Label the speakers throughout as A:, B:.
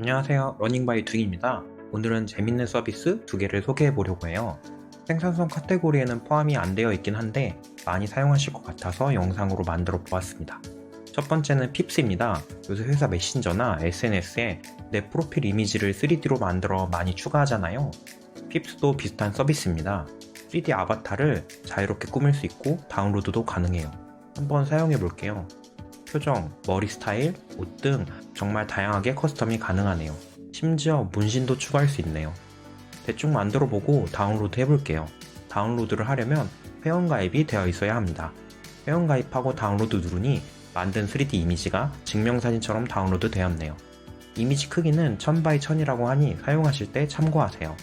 A: 안녕하세요. 러닝바이 둥입니다. 오늘은 재밌는 서비스 두 개를 소개해 보려고 해요. 생산성 카테고리에는 포함이 안 되어 있긴 한데 많이 사용하실 것 같아서 영상으로 만들어 보았습니다. 첫 번째는 핍스입니다. 요새 회사 메신저나 SNS에 내 프로필 이미지를 3D로 만들어 많이 추가하잖아요. 핍스도 비슷한 서비스입니다. 3D 아바타를 자유롭게 꾸밀 수 있고 다운로드도 가능해요. 한번 사용해 볼게요. 표정, 머리 스타일, 옷 등 정말 다양하게 커스텀이 가능하네요. 심지어 문신도 추가할 수 있네요. 대충 만들어 보고 다운로드 해볼게요. 다운로드를 하려면 회원가입이 되어 있어야 합니다. 회원가입하고 다운로드 누르니 만든 3D 이미지가 증명사진처럼 다운로드 되었네요. 이미지 크기는 1000x1000이라고 하니 사용하실 때 참고하세요.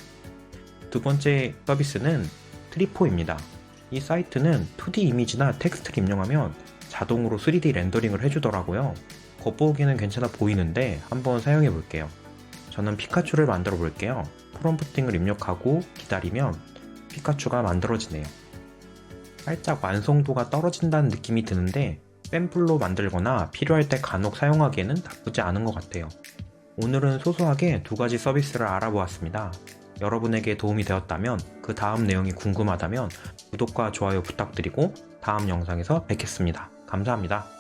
A: 두 번째 서비스는 트리포입니다. 이 사이트는 2D 이미지나 텍스트를 입력하면 자동으로 3D 렌더링을 해주더라고요. 겉보기에는 괜찮아 보이는데 한번 사용해 볼게요. 저는 피카츄를 만들어 볼게요. 프롬프팅을 입력하고 기다리면 피카츄가 만들어지네요. 살짝 완성도가 떨어진다는 느낌이 드는데 샘플로 만들거나 필요할 때 간혹 사용하기에는 나쁘지 않은 것 같아요. 오늘은 소소하게 두 가지 서비스를 알아보았습니다. 여러분에게 도움이 되었다면 그 다음 내용이 궁금하다면 구독과 좋아요 부탁드리고 다음 영상에서 뵙겠습니다. 감사합니다.